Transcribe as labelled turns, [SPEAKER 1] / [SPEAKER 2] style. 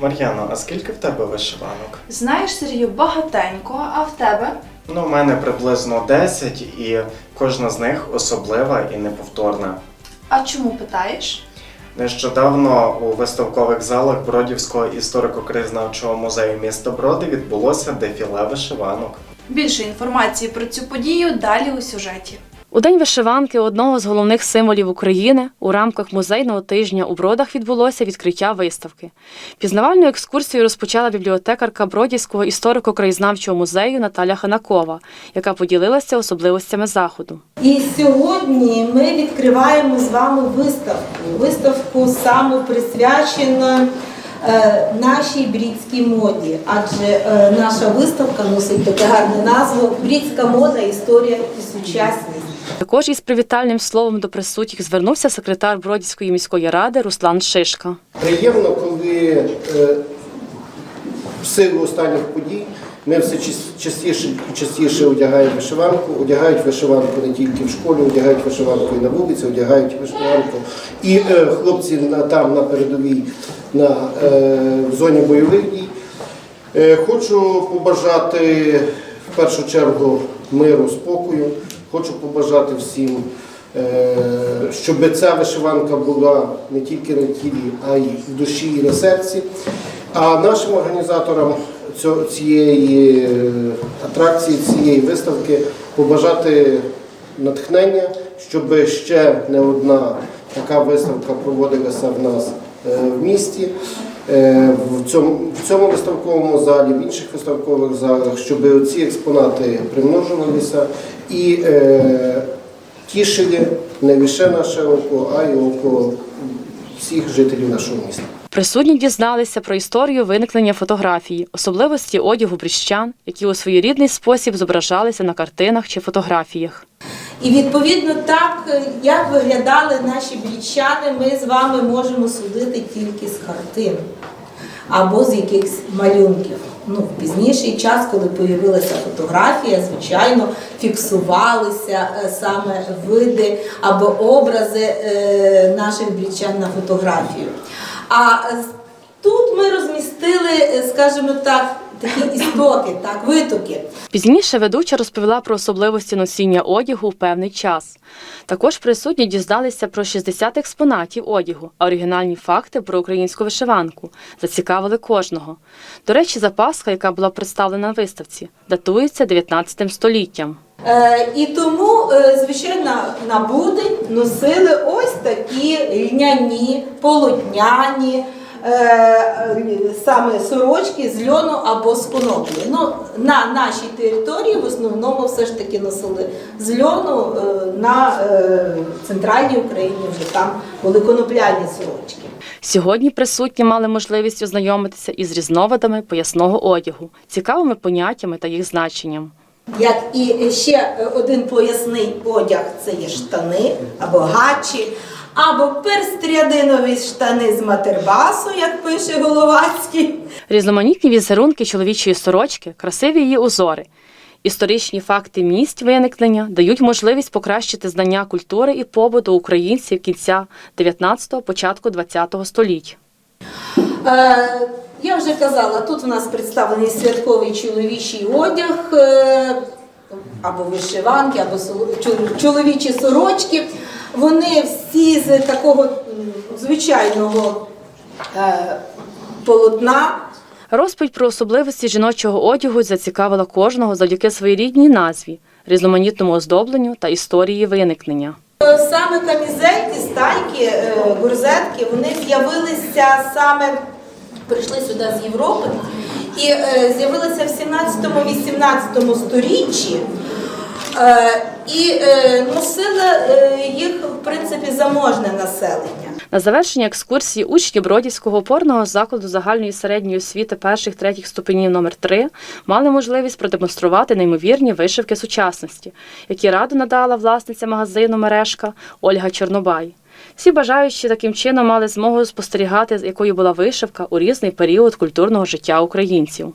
[SPEAKER 1] Мар'яно, а скільки в тебе вишиванок?
[SPEAKER 2] Знаєш, Сергію, багатенько, а в тебе?
[SPEAKER 1] Ну, у мене приблизно 10, і кожна з них особлива і неповторна.
[SPEAKER 2] А чому питаєш?
[SPEAKER 1] Нещодавно у виставкових залах Бродівського історико-краєзнавчого музею міста Броди відбулося дефіле вишиванок.
[SPEAKER 2] Більше інформації про цю подію далі у сюжеті.
[SPEAKER 3] У день вишиванки одного з головних символів України у рамках музейного тижня у Бродах відбулося відкриття виставки. Пізнавальну екскурсію розпочала бібліотекарка Бродівського історико-краєзнавчого музею Наталя Ханакова, яка поділилася особливостями заходу.
[SPEAKER 4] І сьогодні ми відкриваємо з вами виставку. Виставку саме присвячену е, нашій брідській моді, адже е, наша виставка носить таке гарне назву Брідська мода, історія і сучасність.
[SPEAKER 3] Також із привітальним словом до присутніх звернувся секретар Бродівської міської ради Руслан Шишка.
[SPEAKER 5] Приємно, коли е, в силу останніх подій ми все частіше і частіше одягаємо вишиванку, одягають вишиванку не тільки в школі, одягають вишиванку і на вулиці, одягають вишиванку. І е, хлопці там на передовій на е, в зоні бойових дій. Хочу побажати в першу чергу миру, спокою. Хочу побажати всім, е, щоб ця вишиванка була не тільки на тілі, а й в душі і на серці. А нашим організаторам цієї е, атракції, цієї виставки побажати натхнення, щоб ще не одна така виставка проводилася в нас е, в місті. Е, В цьому, в цьому виставковому залі, в інших виставкових залах, щоб ці експонати примножувалися і е, тішили не лише наше око, а й око всіх жителів нашого міста.
[SPEAKER 3] Присутні дізналися про історію виникнення фотографії, особливості одягу бріщан, які у своєрідний спосіб зображалися на картинах чи фотографіях.
[SPEAKER 4] І відповідно так, е, як виглядали наші брічани, ми з вами можемо судити тільки з картин або з якихось малюнків. Ну, в пізніший час, коли появилася фотографія, звичайно, фіксувалися е, саме види або образи е, наших брічан на фотографію. А тут ми розмістили, скажімо так, такі істоки, так, витоки.
[SPEAKER 3] Пізніше ведуча розповіла про особливості носіння одягу в певний час. Також присутні дізналися про 60 експонатів одягу, а оригінальні факти про українську вишиванку зацікавили кожного. До речі, запаска, яка була представлена на виставці, датується 19 століттям.
[SPEAKER 4] Е, і тому, е, звичайно, на будень носили ось такі льняні, полотняні, саме сорочки з льону або з коноплі. Ну, на нашій території в основному все ж таки носили з льону е, на е, центральній Україні вже там були конопляні сорочки.
[SPEAKER 3] Сьогодні присутні мали можливість ознайомитися із різновидами поясного одягу, цікавими поняттями та їх значенням.
[SPEAKER 4] Як і ще один поясний одяг це є штани або гачі, або перстрядинові штани з матербасу, як пише Головацький.
[SPEAKER 3] Різноманітні візерунки чоловічої сорочки, красиві її узори. Історичні факти місць виникнення дають можливість покращити знання культури і побуту українців кінця 19-го, початку 20-го століть.
[SPEAKER 4] Е, я вже казала, тут у нас представлений святковий чоловічий одяг, е, або вишиванки, або чоловічі сорочки. Вони всі з такого звичайного е, полотна.
[SPEAKER 3] Розповідь про особливості жіночого одягу зацікавила кожного завдяки своєрідній назві, різноманітному оздобленню та історії виникнення.
[SPEAKER 4] Е, Саме камізельки, стайки, е, горзетки, вони з'явилися саме, прийшли сюди з Європи і з'явилися в 17-18 сторіччі. Е, І е, носили е, їх, в принципі, заможне населення.
[SPEAKER 3] На завершення екскурсії учні Бродівського опорного закладу загальної середньої освіти перших третіх ступенів номер 3 мали можливість продемонструвати неймовірні вишивки сучасності, які раду надала власниця магазину Мережка Ольга Чорнобай. Всі бажаючі таким чином мали змогу спостерігати, з якою була вишивка у різний період культурного життя українців.